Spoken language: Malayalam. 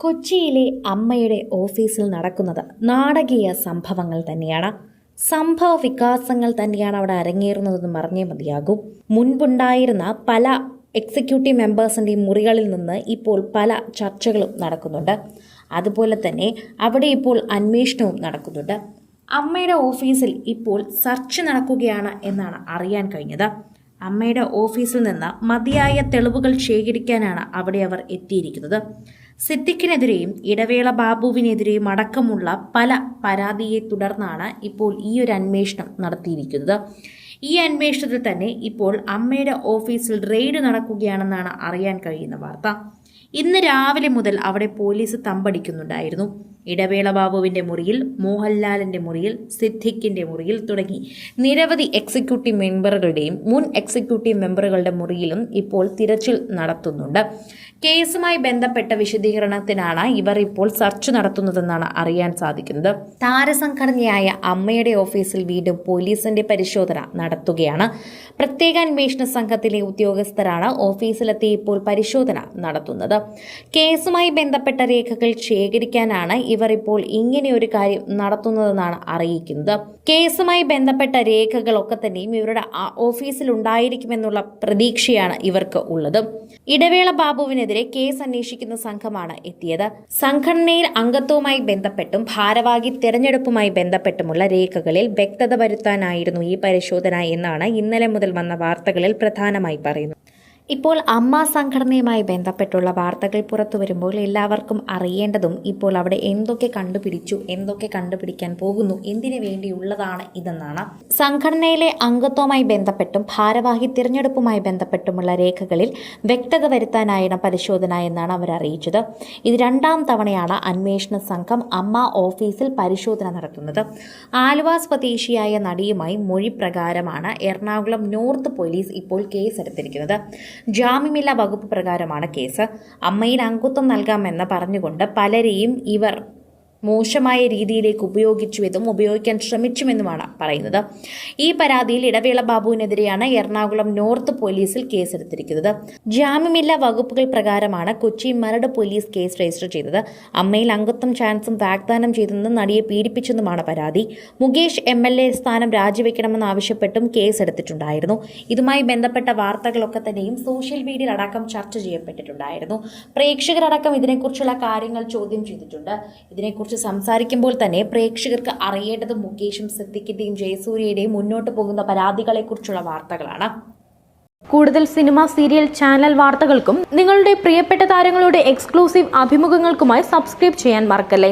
കൊച്ചിയിലെ അമ്മയുടെ ഓഫീസിൽ നടക്കുന്നത് നാടകീയ സംഭവങ്ങൾ തന്നെയാണ്. സംഭവ വികാസങ്ങൾ തന്നെയാണ് അവിടെ അരങ്ങേറുന്നതെന്ന് പറഞ്ഞേ മതിയാകും. മുൻപുണ്ടായിരുന്ന പല എക്സിക്യൂട്ടീവ് മെമ്പേഴ്സിന്റെയും മുറികളിൽ നിന്ന് ഇപ്പോൾ പല ചർച്ചകളും നടക്കുന്നുണ്ട്. അതുപോലെ തന്നെ അവിടെ ഇപ്പോൾ അന്വേഷണവും നടക്കുന്നുണ്ട്. അമ്മയുടെ ഓഫീസിൽ ഇപ്പോൾ സർച്ച് നടക്കുകയാണ് എന്നാണ് അറിയാൻ കഴിഞ്ഞത്. അമ്മയുടെ ഓഫീസിൽ നിന്ന് മതിയായ തെളിവുകൾ ശേഖരിക്കാനാണ് അവിടെ അവർ എത്തിയിരിക്കുന്നത്. സിദ്ദിഖിനെതിരെയും ഇടവേള ബാബുവിനെതിരെയും അടക്കമുള്ള പല പരാതിയെ തുടർന്നാണ് ഇപ്പോൾ ഈ ഒരു അന്വേഷണം നടത്തിയിരിക്കുന്നത്. ഈ അന്വേഷണത്തിൽ തന്നെ ഇപ്പോൾ അമ്മയുടെ ഓഫീസിൽ റെയ്ഡ് നടക്കുകയാണെന്നാണ് അറിയാൻ കഴിയുന്ന വാർത്ത. ഇന്ന് രാവിലെ മുതൽ അവിടെ പോലീസ് തമ്പടിക്കുന്നുണ്ടായിരുന്നു. ഇടവേള ബാബുവിന്റെ മുറിയിൽ മോഹൻലാലിന്റെ മുറിയിൽ സിദ്ദിഖിന്റെ മുറിയിൽ തുടങ്ങി. നിരവധി എക്സിക്യൂട്ടീവ് മെമ്പറുകളുടെയും മുൻ എക്സിക്യൂട്ടീവ് മെമ്പറുകളുടെ മുറിയിലും ഇപ്പോൾ തിരച്ചിൽ നടത്തുന്നുണ്ട്. കേസുമായി ബന്ധപ്പെട്ട വിശദീകരണത്തിനാണ് ഇവർ ഇപ്പോൾ സെർച്ച് നടത്തുന്നതെന്നാണ് അറിയാൻ സാധിക്കുന്നത്. താരസംഘടനയായ അമ്മയുടെ ഓഫീസിൽ വീണ്ടും പോലീസിന്റെ പരിശോധന നടത്തുകയാണ്. പ്രത്യേക അന്വേഷണ സംഘത്തിലെ ഉദ്യോഗസ്ഥരാണ് ഓഫീസിലെത്തി ഇപ്പോൾ പരിശോധന നടത്തുന്നത്. കേസുമായി ബന്ധപ്പെട്ട രേഖകൾ ശേഖരിക്കാനാണ് ഇവർ ഇപ്പോൾ ഒരു കാര്യം നടത്തുന്നതെന്നാണ് അറിയിക്കുന്നത്. കേസുമായി ബന്ധപ്പെട്ട രേഖകളൊക്കെ തന്നെയും ഇവരുടെ ഓഫീസിൽ ഉണ്ടായിരിക്കുമെന്നുള്ള പ്രതീക്ഷയാണ് ഇവർക്ക് ഉള്ളത്. ഇടവേള ബാബുവിനെതിരെ കേസ് അന്വേഷിക്കുന്ന സംഘമാണ് എത്തിയത്. സംഘടനയിൽ അംഗത്വവുമായി ബന്ധപ്പെട്ടും ഭാരവാഹി തെരഞ്ഞെടുപ്പുമായി ബന്ധപ്പെട്ടുമുള്ള രേഖകളിൽ വ്യക്തത വരുത്താനായിരുന്നു ഈ പരിശോധന എന്നാണ് ഇന്നലെ മുതൽ വന്ന വാർത്തകളിൽ പ്രധാനമായി പറയുന്നത്. ഇപ്പോൾ അമ്മ സംഘടനയുമായി ബന്ധപ്പെട്ടുള്ള വാർത്തകൾ പുറത്തു വരുമ്പോൾ എല്ലാവർക്കും അറിയേണ്ടതും ഇപ്പോൾ അവിടെ എന്തൊക്കെ കണ്ടുപിടിച്ചു എന്തൊക്കെ കണ്ടുപിടിക്കാൻ പോകുന്നു എന്തിനു വേണ്ടിയുള്ളതാണ് ഇതെന്നാണ്. സംഘടനയിലെ അംഗത്വവുമായി ബന്ധപ്പെട്ടും ഭാരവാഹി തിരഞ്ഞെടുപ്പുമായി ബന്ധപ്പെട്ടുമുള്ള രേഖകളിൽ വ്യക്തത വരുത്താനായാണ് പരിശോധന എന്നാണ് അവർ അറിയിച്ചത്. ഇത് രണ്ടാം തവണയാണ് അന്വേഷണ സംഘം അമ്മ ഓഫീസിൽ പരിശോധന നടത്തുന്നത്. ആലുവ സ്വദേശിയായ നടിയുമായി മൊഴി പ്രകാരമാണ് എറണാകുളം നോർത്ത് പോലീസ് ഇപ്പോൾ കേസെടുത്തിരിക്കുന്നത്. ജാമ്യമില്ലാ വകുപ്പ് പ്രകാരമാണ് കേസ്. അമ്മയിൽ അംഗത്വം നൽകാമെന്ന് പറഞ്ഞുകൊണ്ട് പലരെയും ഇവർ മോശമായ രീതിയിലേക്ക് ഉപയോഗിച്ചുവെന്നും ഉപയോഗിക്കാൻ ശ്രമിച്ചുമെന്നുമാണ് പറയുന്നത്. ഈ പരാതിയിൽ ഇടവേള ബാബുവിനെതിരെയാണ് എറണാകുളം നോർത്ത് പോലീസിൽ കേസെടുത്തിരിക്കുന്നത്. ജാമ്യമില്ലാ വകുപ്പുകൾ പ്രകാരമാണ് Kochi Maradu police case register ചെയ്തത്. അമ്മയിൽ അംഗത്വം ചാൻസും വാഗ്ദാനം ചെയ്തെന്നും നടിയെ പീഡിപ്പിച്ചെന്നുമാണ് പരാതി. മുകേഷ് എം എൽ എ സ്ഥാനം രാജിവെക്കണമെന്നാവശ്യപ്പെട്ടും കേസെടുത്തിട്ടുണ്ടായിരുന്നു. ഇതുമായി ബന്ധപ്പെട്ട വാർത്തകളൊക്കെ തന്നെയും സോഷ്യൽ മീഡിയയിൽ അടക്കം ചർച്ച ചെയ്യപ്പെട്ടിട്ടുണ്ടായിരുന്നു. പ്രേക്ഷകരടക്കം ഇതിനെക്കുറിച്ചുള്ള കാര്യങ്ങൾ ചോദ്യം ചെയ്തിട്ടുണ്ട്. ഇതിനെക്കുറിച്ച് സംസാരിക്കുമ്പോൾ തന്നെ പ്രേക്ഷകർക്ക് അറിയേണ്ടത് മുകേഷും സിദ്ദിഖിന്റെയും ജയസൂര്യയുടെയും മുന്നോട്ട് പോകുന്ന പരാതികളെക്കുറിച്ചുള്ള വാർത്തകളാണ്. കൂടുതൽ സിനിമ സീരിയൽ ചാനൽ വാർത്തകൾക്കും നിങ്ങളുടെ പ്രിയപ്പെട്ട താരങ്ങളുടെ എക്സ്ക്ലൂസീവ് അഭിമുഖങ്ങൾക്കുമായി സബ്സ്ക്രൈബ് ചെയ്യാൻ മറക്കല്ലേ?